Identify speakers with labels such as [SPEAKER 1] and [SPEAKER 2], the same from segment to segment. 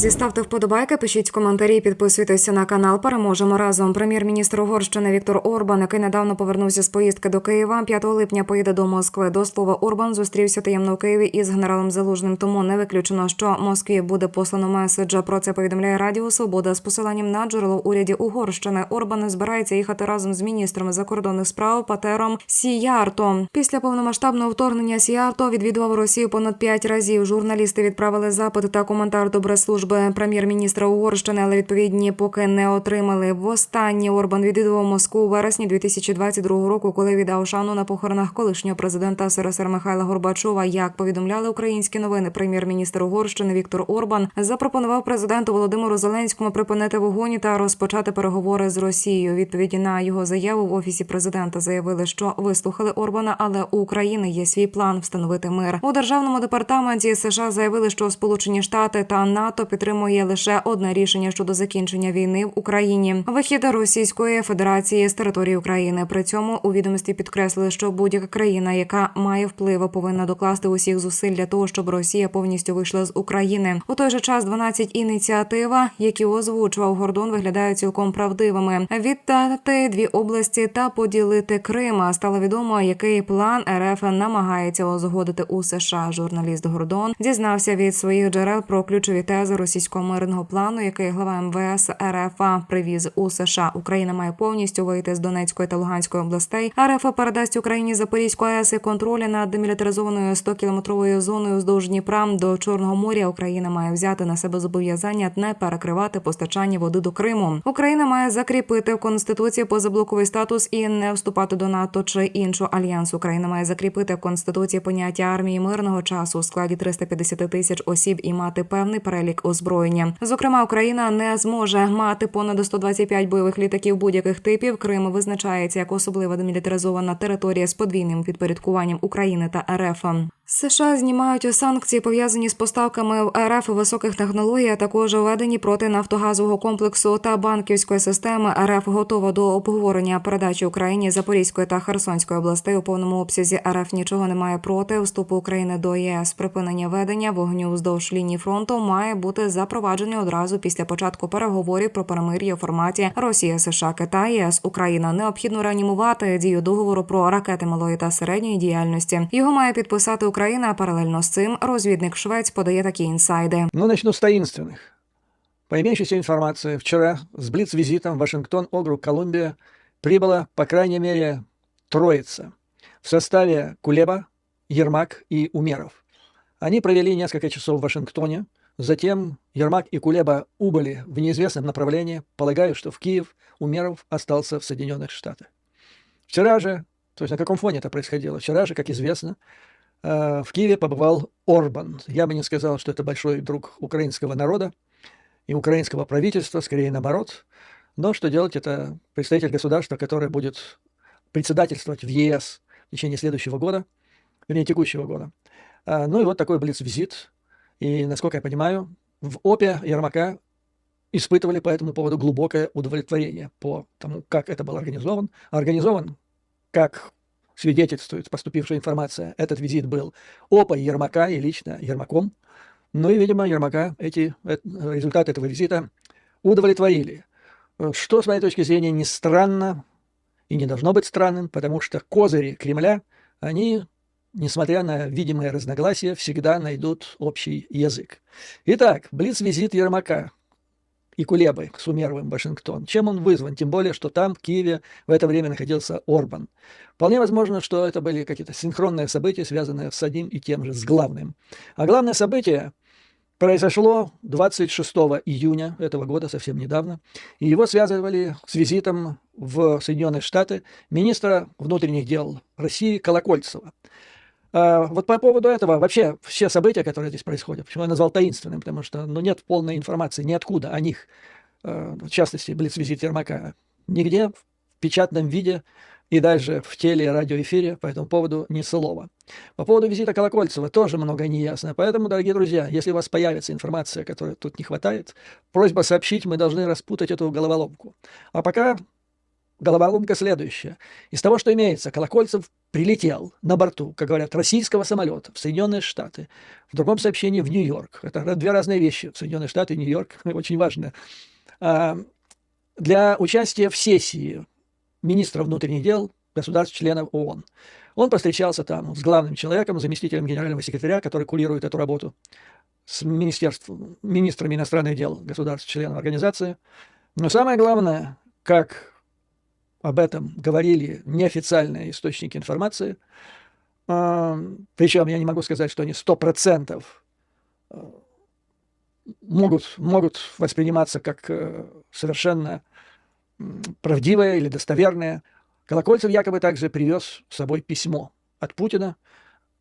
[SPEAKER 1] Друзі, ставте вподобайки, пишіть коментарі, підписуйтеся на канал. Переможемо разом. Прем'єр-міністр Угорщини Віктор Орбан, який недавно повернувся з поїздки до Києва, 5 липня поїде до Москви. До слова, Орбан зустрівся таємно у Києві із генералом Залужним. Тому не виключено, що Москві буде послано меседжа. Про це повідомляє Радіо Свобода з посиланням на джерело в уряді Угорщини. Орбан збирається їхати разом з міністром закордонних справ Патером Сіярто. Після повномасштабного вторгнення Сіярто відвідував Росію понад п'ять разів. Журналісти відправили запит та коментар до прес-служби прем'єр-міністра Угорщини, але відповідні поки не отримали. Востаннє Орбан відвідував Москву у вересні 2022 року, коли віддав шану на похоронах колишнього президента СРСР Михайла Горбачова. Як повідомляли українські новини, прем'єр-міністр Угорщини Віктор Орбан запропонував президенту Володимиру Зеленському припинити вогонь та розпочати переговори з Росією. Відповіді на його заяву в офісі президента заявили, що вислухали Орбана, але у України є свій план встановити мир. У державному департаменті США заявили, що Сполучені Штати та НАТО підтримує лише одне рішення щодо закінчення війни в Україні вихід Російської Федерації з території України. При цьому у відомості підкреслили, що будь-яка країна, яка має вплив, повинна докласти усіх зусиль для того, щоб Росія повністю вийшла з України. У той же час 12 ініціатив, які озвучував Гордон, виглядають цілком правдивими. Віддати дві області та поділити Крим. Стало відомо, який план РФ намагається узгодити у США. Журналіст Гордон дізнався від своїх джерел про ключові тези російського мирного плану, який глава МВС РФ привіз у США. Україна має повністю вийти з Донецької та Луганської областей. РФ передасть Україні Запорізьку АЕС і контролі над демілітаризованою 100-кілометровою зоною вздовж Дніпра до Чорного моря. Україна має взяти на себе зобов'язання не перекривати постачання води до Криму. Україна має закріпити в конституції позаблоковий статус і не вступати до НАТО чи іншого альянсу. Україна має закріпити в конституції поняття армії мирного часу у складі 350 тисяч осіб і мати певний перелік озброєння. Зокрема, Україна не зможе мати понад 125 бойових літаків будь-яких типів. Крим визначається як особлива демілітаризована територія з подвійним підпорядкуванням України та РФ. США знімають санкції пов'язані з поставками в РФ високих технологій, а також введені проти нафтогазового комплексу та банківської системи. РФ готова до обговорення передачі Україні Запорізької та Херсонської областей у повному обсязі. РФ нічого не має проти вступу України до ЄС. Припинення ведення вогню вздовж лінії фронту має бути запроваджені одразу після початку переговорів про перемир'я у форматі Росія, США, Китай, ЄС, Україна. Необхідно реанімувати дію договору про ракети малої та середньої діяльності. Його має підписати Україна. а Паралельно з цим розвідник Швець подає такі інсайди.
[SPEAKER 2] Ну, начну с таинственных. По имеющейся информации, вчера с Блиц-визитом в Вашингтон, округ Колумбия, прибыла, по крайней мере, троица в составе Кулеба, Ермак и Умеров. Они провели несколько часов в Вашингтоне, затем Ермак и Кулеба убыли в неизвестном направлении, полагаю, что в Киев Умеров остался в Соединенных Штатах. Вчера же, то есть на каком фоне это происходило? Вчера же, как известно, э, в Киеве побывал Орбан. Я бы не сказал, что это большой друг украинского народа и украинского правительства, скорее наоборот. Но что делать, это представитель государства, которое будет председательствовать в ЕС в течение следующего года, вернее, текущего года. А, Ну и вот такой блиц-визит. И, насколько я понимаю, в ОПе Ермака испытывали по этому поводу глубокое удовлетворение по тому, как это был организован. Организован, как свидетельствует поступившая информация, этот визит был ОПа Ермака и лично Ермаком. Ну и, видимо, Ермака эти э, результаты этого визита удовлетворили. Э, Что, с моей точки зрения, не странно и не должно быть странным, потому что козыри Кремля, они, несмотря на видимые разногласия, всегда найдут общий язык. Итак, блиц-визит Ермака и Кулебы к Сумеровым Вашингтон. Чем он вызван? Тем более, что там, в Киеве, в это время находился Орбан. Вполне возможно, что это были какие-то синхронные события, связанные с одним и тем же, с главным. А главное событие произошло 26 июня этого года, совсем недавно, и его связывали с визитом в Соединенные Штаты министра внутренних дел России Колокольцева. А, Вот по поводу этого, вообще все события, которые здесь происходят, почему я назвал таинственным, потому что ну, нет полной информации ниоткуда о них, э, в частности, блиц-визит Ермака, нигде в печатном виде и даже в теле- и радиоэфире по этому поводу ни слова. По поводу визита Колокольцева тоже многое не ясно. Поэтому, дорогие друзья, если у вас появится информация, которой тут не хватает, просьба сообщить, мы должны распутать эту головоломку. А пока головоломка следующая. Из того, что имеется, Колокольцев прилетел на борту, как говорят, российского самолета в Соединенные Штаты. В другом сообщении в Нью-Йорк. Это две разные вещи. Соединенные Штаты и Нью-Йорк. Очень важно. А, Для участия в сессии министра внутренних дел государств-членов ООН. Он повстречался там с главным человеком, заместителем генерального секретаря, который курирует эту работу, с министерством, министрами иностранных дел государств-членов организации. Но самое главное, как об этом говорили неофициальные источники информации, а, причем я не могу сказать, что они 100% а, могут, могут восприниматься как э, совершенно м, правдивые или достоверные. Колокольцев якобы также привез с собой письмо от Путина.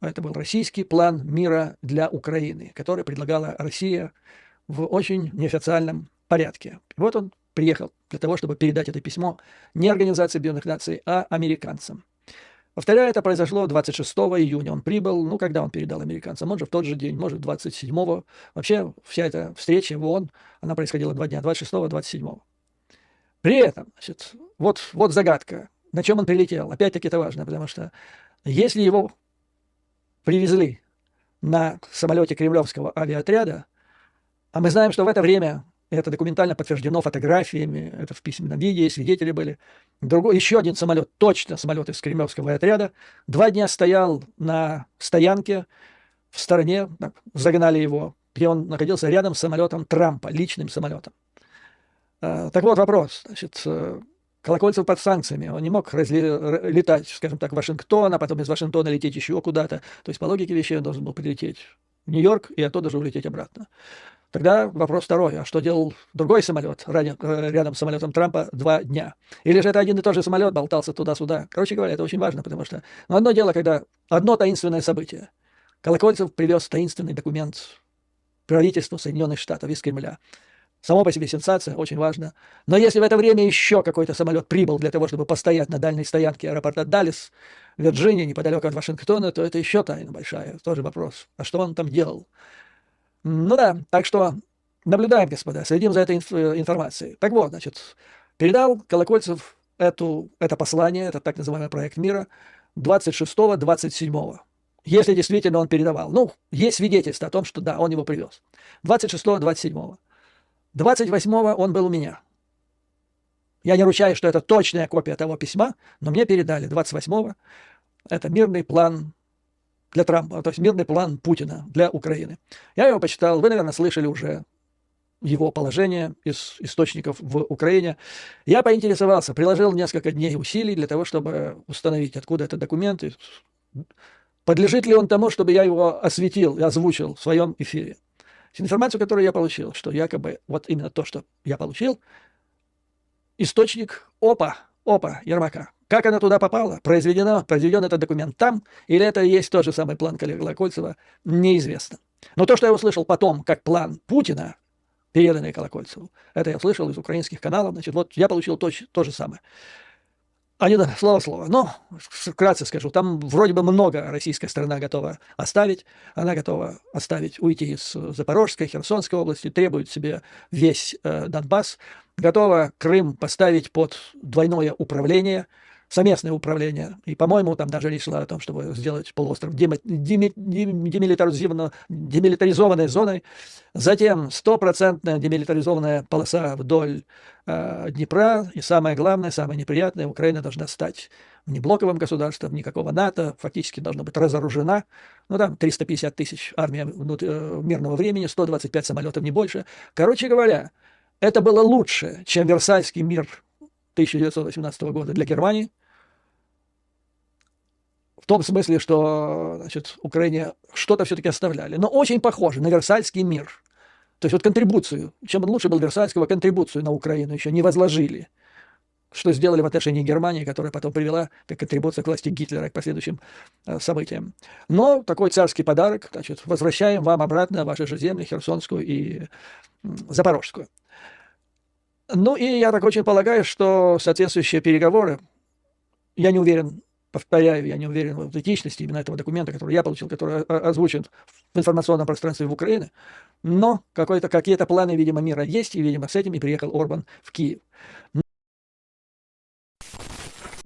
[SPEAKER 2] Это был российский план мира для Украины, который предлагала Россия в очень неофициальном порядке. И вот он приехал для того, чтобы передать это письмо не Организации Объединенных Наций, а американцам. Повторяю, это произошло 26 июня. Он прибыл, ну, когда он передал американцам? Может, в тот же день, может, 27-го. Вообще, вся эта встреча в ООН, она происходила два дня, 26-го, 27-го. При этом, значит, вот, вот загадка. На чем он прилетел? Опять-таки это важно, потому что если его привезли на самолете кремлевского авиаотряда, а мы знаем, что в это время это документально подтверждено фотографиями, это в письменном виде, свидетели были. Другой, еще один самолет, точно самолет из кремлевского отряда, два дня стоял на стоянке в стороне, так, загнали его, где он находился рядом с самолетом Трампа, личным самолетом. А, Так вот вопрос. Значит, э, Колокольцев под санкциями. Он не мог разли- летать, скажем так, в Вашингтон, а потом из Вашингтона лететь еще куда-то. То есть по логике вещей он должен был прилететь в Нью-Йорк и оттуда же улететь обратно. Тогда вопрос второй. А что делал другой самолет ради- э, рядом с самолетом Трампа два дня? Или же это один и тот же самолет болтался туда-сюда? Короче говоря, это очень важно, потому что ну, одно дело, когда одно таинственное событие. Колокольцев привез таинственный документ правительству Соединенных Штатов из Кремля. Само по себе сенсация, очень важно. Но если в это время еще какой-то самолет прибыл для того, чтобы постоять на дальней стоянке аэропорта Даллес, Вирджиния, неподалеку от Вашингтона, то это еще тайна большая. Тоже вопрос. А что он там делал? Ну да, так что наблюдаем, господа, следим за этой инф- э, информацией. Так вот, значит, передал Колокольцев эту, это послание, это так называемый проект мира, 26-27. Если действительно он передавал. Ну, есть свидетельство о том, что да, он его привез. 26-27. 28-го он был у меня. Я не ручаюсь, что это точная копия того письма, но мне передали 28-го. Это мирный план для Трампа, то есть мирный план Путина для Украины. Я его почитал, вы, наверное, слышали уже его положение из источников в Украине. Я поинтересовался, приложил несколько дней усилий для того, чтобы установить, откуда этот документ, и подлежит ли он тому, чтобы я его осветил и озвучил в своем эфире. Информацию, которую я получил, что якобы вот именно то, что я получил, источник ОПА, ОПА Ермака. Как она туда попала? Произведено, произведен этот документ там, или это и есть тот же самый план Колокольцева, неизвестно. Но то, что я услышал потом, как план Путина, переданный Колокольцеву, это я услышал из украинских каналов, значит, вот я получил то, то же самое. А не да, слово слово. Но, вкратце скажу, там вроде бы много российская сторона готова оставить. Она готова оставить, уйти из Запорожской, Херсонской области, требует себе весь э, Донбасс, готова Крым поставить под двойное управление, совместное управление. И, по-моему, там даже речь шла о том, чтобы сделать полуостров деми- деми- деми- демилитаризованно- демилитаризованной зоной. Затем стопроцентная демилитаризованная полоса вдоль э, Днепра. И самое главное, самое неприятное, Украина должна стать не блоковым государством, никакого НАТО, фактически должна быть разоружена. Ну, там 350 тысяч армия внут- э, мирного времени, 125 самолетов, не больше. Короче говоря, это было лучше, чем Версальский мир 1918 года для Германии. В том смысле, что значит, Украине что-то все-таки оставляли. Но очень похоже на Версальский мир. То есть вот контрибуцию, чем лучше был Версальского, контрибуцию на Украину еще не возложили. Что сделали в отношении Германии, которая потом привела как контрибуция к власти Гитлера к последующим э, событиям. Но такой царский подарок, значит, возвращаем вам обратно ваши же земли, Херсонскую и Запорожскую. Ну и я так очень полагаю, что соответствующие переговоры, я не уверен, повторяю, я не уверен в этичности именно этого документа, который я получил, который озвучен в информационном пространстве в Украине, но какие-то планы, видимо, мира есть, и, видимо, с этим и приехал Орбан в Киев.